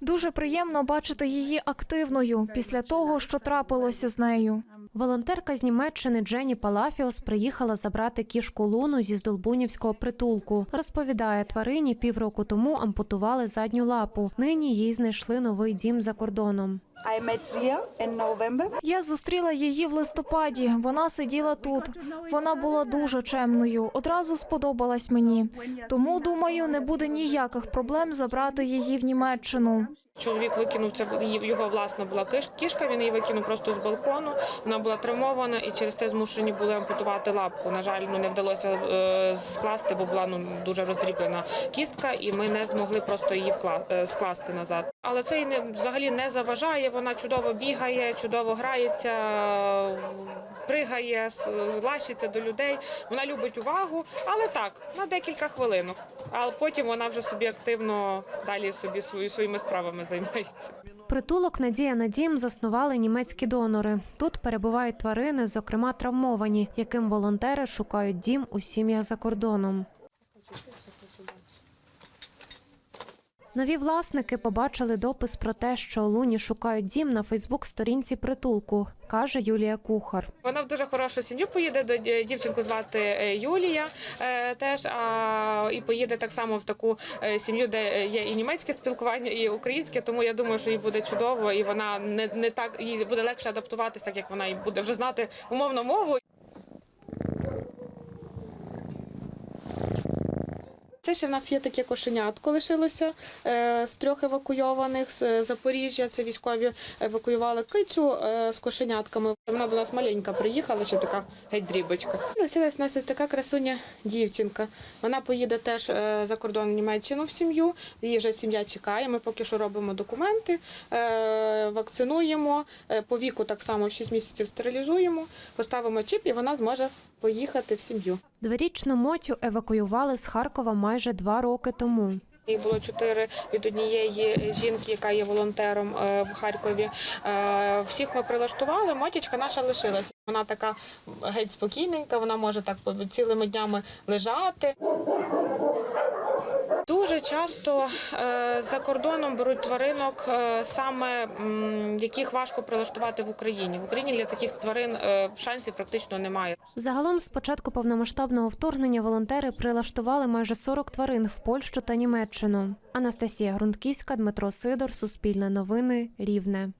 Дуже приємно бачити її активною після того, що трапилося з нею. Волонтерка з Німеччини Дженні Палафіос приїхала забрати кішку Луну зі Здолбунівського притулку. Розповідає, тварині півроку тому ампутували задню лапу. Нині їй знайшли новий дім за кордоном. Я зустріла її в листопаді. Вона сиділа тут. Вона була дуже чемною. Одразу сподобалась мені. Тому думаю, не буде ніяких проблем забрати її в Німеччину. Чоловік викинув це його власна була кішка. Він її викинув просто з балкону. Вона була травмована і через те змушені були ампутувати лапку. На жаль, ну не вдалося е, скласти, бо була ну дуже роздріблена кістка, і ми не змогли просто її вкла- е, скласти назад. Але це не взагалі не заважає. Вона чудово бігає, чудово грається, пригає, лащиться до людей. Вона любить увагу, але так на декілька хвилинок. А потім вона вже собі активно далі собі своїми справами займається. Притулок Надія на дім заснували німецькі донори. Тут перебувають тварини, зокрема травмовані, яким волонтери шукають дім у сім'ях за кордоном. Нові власники побачили допис про те, що Луні шукають дім на Фейсбук-сторінці притулку, каже Юлія Кухар. Вона в дуже хорошу сім'ю поїде до дівчинку звати е, Юлія. е, Теж а, і поїде так само в таку е, сім'ю, де є і німецьке спілкування, і українське. Тому я думаю, що їй буде чудово, і вона не, не так їй буде легше адаптуватись, так як вона і буде вже знати умовну мову. Це ще в нас є таке кошенятко лишилося е, з трьох евакуйованих з Запоріжжя. Це військові евакуювали кицю е, з кошенятками. Вона до нас маленька приїхала, ще така геть дрібочка. Лишилась у нас ось така красуня дівчинка. Вона поїде теж е, за кордон в Німеччину в сім'ю. Її вже сім'я чекає. Ми поки що робимо документи, е, вакцинуємо. Е, По віку так само в 6 місяців стерилізуємо, поставимо чіп, і вона зможе поїхати в сім'ю. Дворічну Мотю евакуювали з Харкова майже два роки тому. Їх було чотири від однієї жінки, яка є волонтером е, в Харкові. Е, Всіх ми прилаштували. Мотічка наша лишилася. Вона така геть спокійненька, вона може так цілими днями лежати. Дуже часто е, за кордоном беруть тваринок, е, саме яких важко прилаштувати в Україні. В Україні для таких тварин е, шансів практично немає. Загалом, з початку повномасштабного вторгнення, волонтери прилаштували майже 40 тварин в Польщу та Німеччину. Анастасія Грунтківська, Дмитро Сидор, Суспільне новини, Рівне.